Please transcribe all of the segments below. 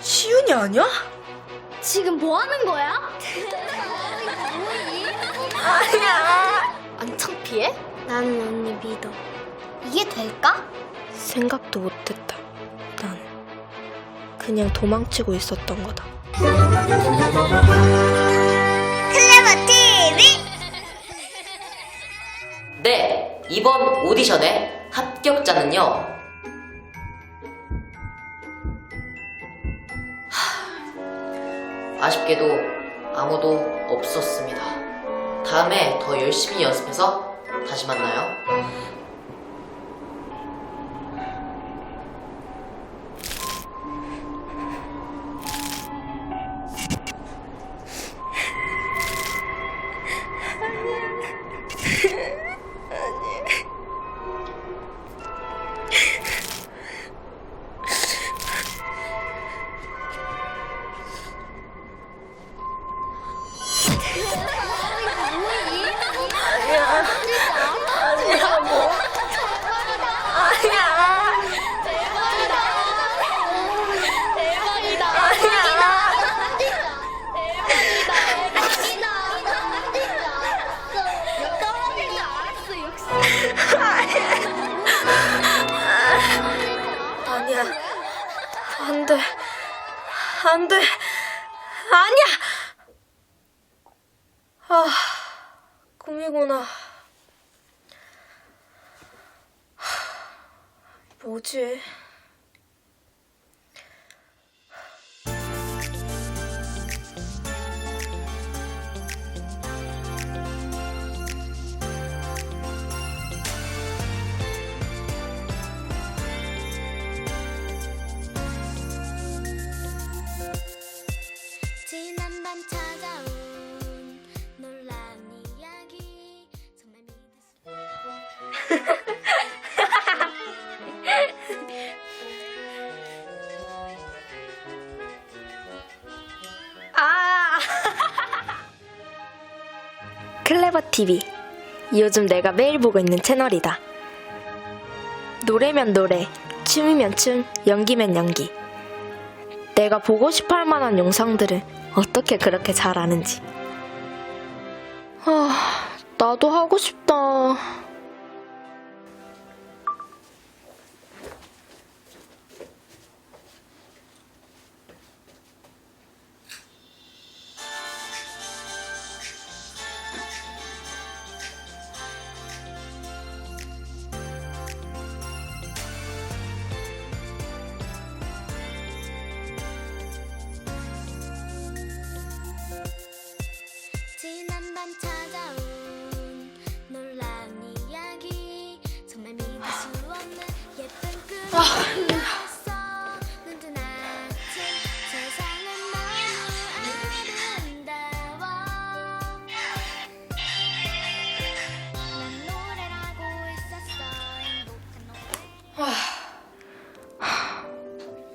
시윤이 아니야? 지금 뭐 하는 거야? 아니야. 안 창피해? 나는 언니 믿어. 이게 될까? 생각도 못했다. 난 그냥 도망치고 있었던 거다. 클레버 TV. 네, 이번 오디션의 합격자는요. 아쉽게도 아무도 없었습니다. 다음에 더 열심히 연습해서 다시 만나요. 안 돼. 아니야! 아, 꿈이구나. 하, 뭐지? 클레버 TV. 요즘 내가 매일 보고 있는 채널이다. 노래면 노래, 춤이면 춤, 연기면 연기. 내가 보고 싶어 할 만한 영상들을 어떻게 그렇게 잘 아는지. 아, 나도 하고 싶다.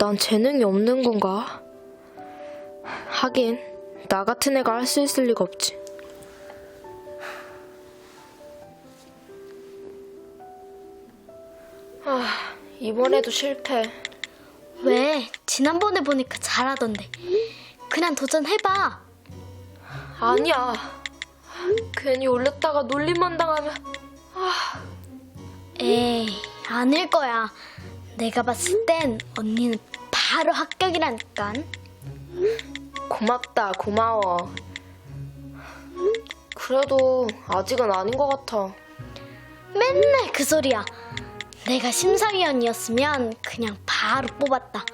난 재능이 없는 건가? 하긴, 나 같은 애가 할 수 있을 리가 없지. 아, 이번에도 실패. 왜? 지난번에 보니까 잘하던데 그냥 도전해봐 아니야. 괜히 올렸다가 놀림만 당하면. 에이, 아닐 거야. 내가 봤을 땐 언니는 바로 합격이라니까. 고맙다, 고마워. 그래도 아직은 아닌 것 같아. 맨날 그 소리야. 내가 심사위원이었으면 그냥 바로 뽑았다.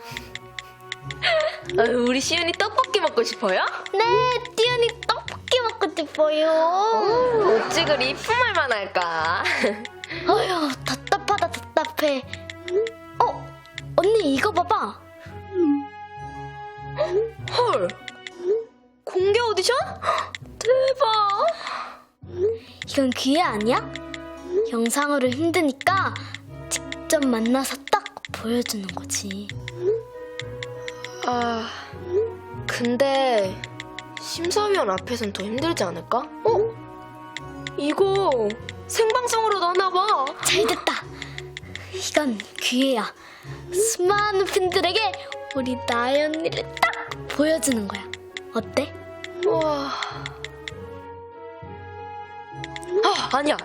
아, 우리 시윤이 떡볶이 먹고 싶어요? 네, 띠언이 떡볶이 먹고 싶어요. 어찌 그리 이쁜 말만 할까? 어휴, 답답하다, 답답해. 어, 언니 이거 봐봐. 헐! 공개 오디션? 대박! 이건 기회 아니야? 영상으로 힘드니까 직접 만나서 딱 보여주는 거지. 아, 근데 심사위원 앞에선 더 힘들지 않을까? 어? 이거 생방송으로 나나봐. 잘 됐다. 이건 기회야. 수많은 팬들에게 우리 언니를 딱 보여주는 거야. 어때? 우와. 아, 아니야.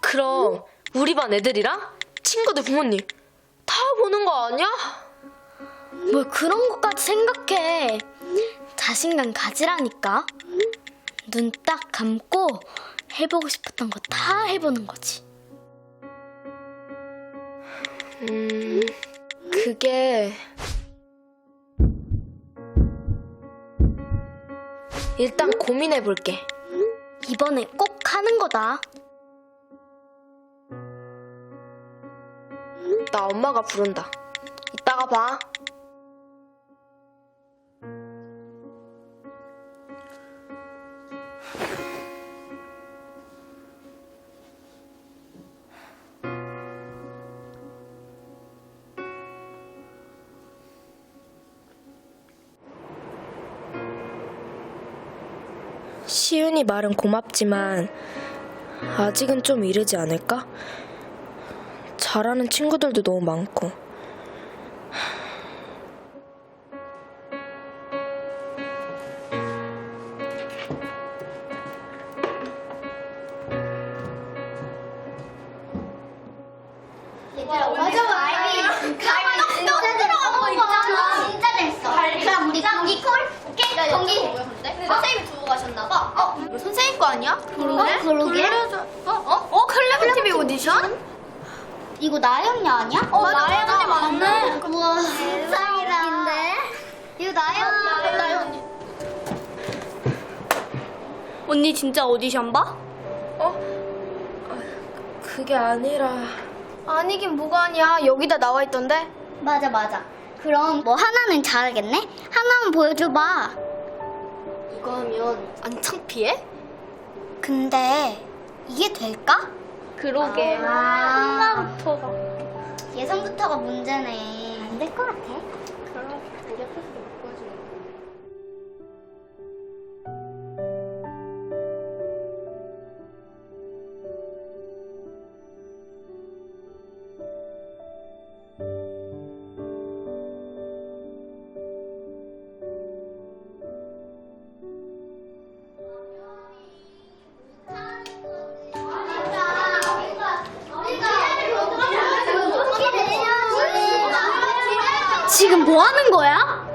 그럼 우리 반 애들이랑 친구들 부모님 다 보는 거 아니야? 뭘 그런 것까지 생각해. 자신감 가지라니까. 눈 딱 감고 해보고 싶었던 거 다 해보는 거지. 음, 그게 일단 고민해 볼게. 이번에 꼭 하는 거다. 나 엄마가 부른다. 이따가 봐. 시윤이 말은 고맙지만 아직은 좀 이르지 않을까? 잘하는 친구들도 너무 많고. 맞아 맞아. 가만히 진짜 들어가고 있잖아. 진짜 됐어. 그럼 우리 경기 콜? 오케이 경기. 선생님이 두고 가셨나봐. 어? 이거 선생님 거 아니야? 그러게. 그러게. 어? 어? 어? 클레버 TV 오디션? 이거 나영이 아니야? 어 나영이 맞네. 우와 진짜 웃긴데. 이거 나영이. 나영이. 언니 진짜 오디션 봐? 그게 아니라. 아니긴 뭐가 아니야. 여기다 나와 있던데. 맞아 맞아. 그럼 뭐 하나는 잘하겠네? 하나만 보여줘봐. 이거 하면 안 창피해? 근데 이게 될까? 그러게. 아, 하나부터가. 예상부터가 문제네. 안 될 것 같아. 지금 뭐 하는 거야?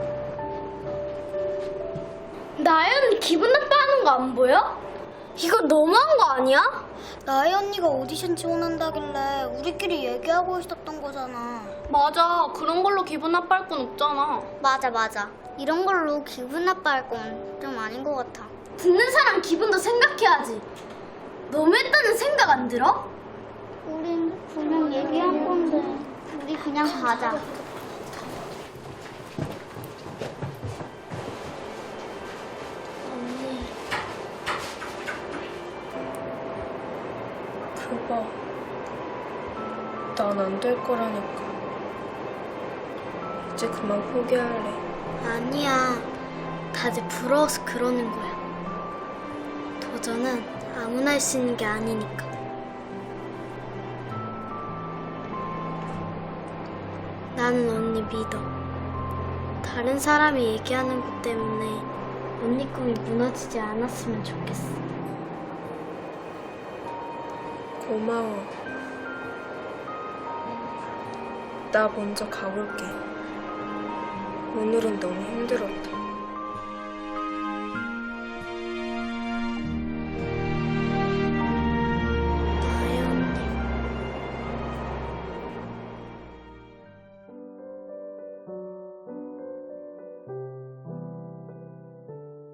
나연 기분 나빠하는 거 안 보여? 이거 너무한 거 아니야? 나의 언니가 오디션 지원한다길래 우리끼리 얘기하고 있었던 거잖아. 맞아. 그런 걸로 기분 나빠할 건 없잖아. 맞아, 맞아. 이런 걸로 기분 나빠할 건 좀 아닌 것 같아. 듣는 사람 기분도 생각해야지. 너무했다는 생각 안 들어? 우린 분명 얘기한 건데. 우리 그냥 가자. 난 안 될 거라니까. 이제 그만 포기할래. 아니야. 다들 부러워서 그러는 거야. 도전은 아무나 할 수 있는 게 아니니까. 나는 언니 믿어. 다른 사람이 얘기하는 것 때문에 언니 꿈이 무너지지 않았으면 좋겠어. 고마워. 나 먼저 가볼게. 오늘은 너무 힘들었다.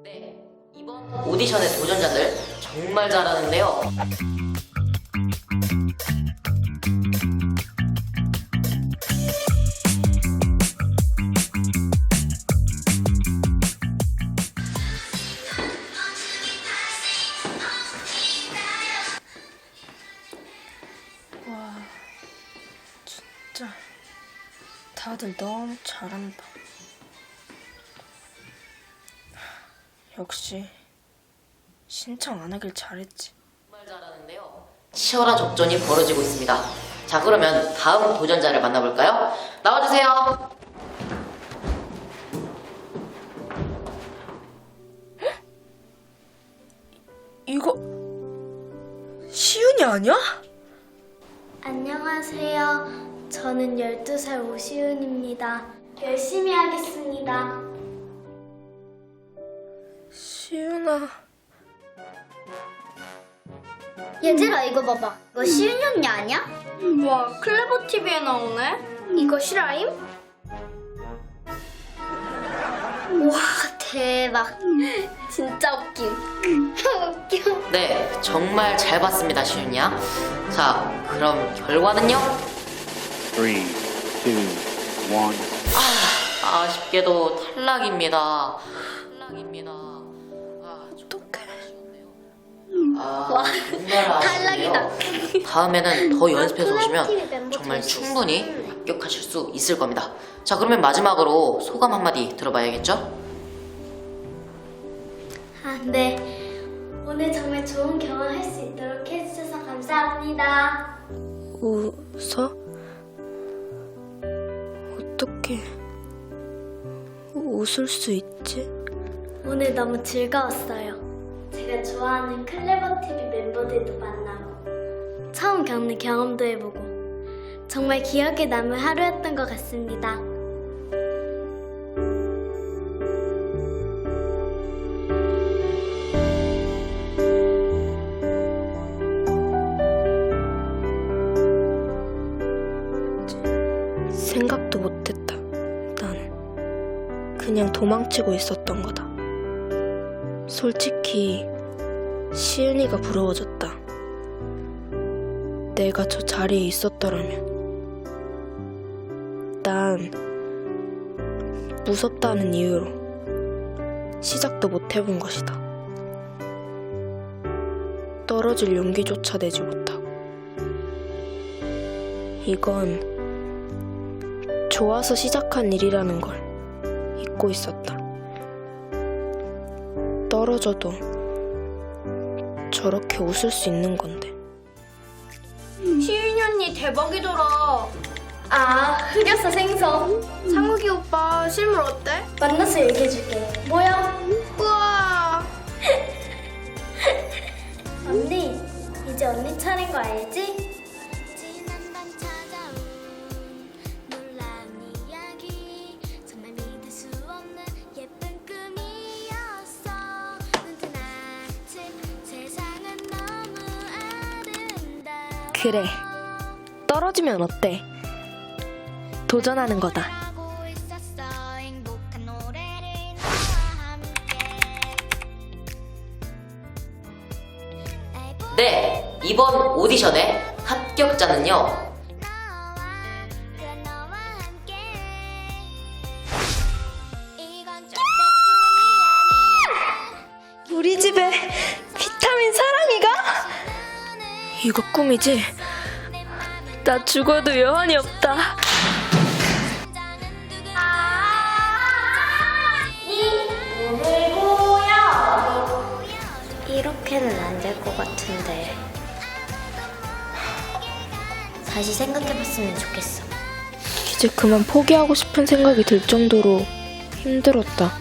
네, 오디션의 도전자들 정말 잘하는데요. 잘한다. 역시 신청 안 하길 잘했지. 정말 잘하는데요. 치열한 접전이 벌어지고 있습니다. 자 그러면 다음 도전자를 만나볼까요? 나와주세요. 이거 시윤이 아니야? 안녕하세요. 저는 12살 오시윤입니다. 열심히 하겠습니다. 시윤아. 얘들아 이거 봐봐. 이거 시윤이 언니 아니야? 와, 클레버 TV에 나오네? 이거 실화임? 와 대박. 진짜 웃김. 웃겨. 네, 정말 잘 봤습니다, 시윤이야. 자, 그럼 결과는요? Three, two, one. 아, 아쉽게도 탈락입니다. 탈락입니다. 아, 어떡해. 아, 정말 아쉽네요. 탈락이다. 다음에는 더 연습해서 TV 오시면 정말 충분히 합격하실 수 있을 겁니다. 자, 그러면 마지막으로 소감 한마디 들어봐야겠죠? 아, 네. 오늘 정말 좋은 경험 할 수 있도록 해주셔서 감사합니다. 웃어? 웃을 수 있지? 오늘 너무 즐거웠어요. 제가 좋아하는 클레버 TV 멤버들도 만나고 처음 겪는 경험도 해보고 정말 기억에 남을 하루였던 것 같습니다. 그냥 도망치고 있었던 거다. 솔직히 시은이가 부러워졌다. 내가 저 자리에 있었더라면 난 무섭다는 이유로 시작도 못 해본 것이다. 떨어질 용기조차 내지 못하고 이건 좋아서 시작한 일이라는 걸 잊고 있었다. 떨어져도 저렇게 웃을 수 있는 건데. 시윤이 언니 대박이더라. 아, 흑였어 생선. 상욱이 오빠 실물 어때? 만나서 얘기해줄게. 뭐야? 우와. 언니, 이제 언니 차례인 거 알지? 그래. 떨어지면 어때? 도전하는 거다. 네, 이번 오디션의 합격자는요. 우리 집에? 이거 꿈이지? 나 죽어도 여한이 없다. 이렇게는 안 될 것 같은데. 다시 생각해봤으면 좋겠어. 이제 그만 포기하고 싶은 생각이 들 정도로 힘들었다.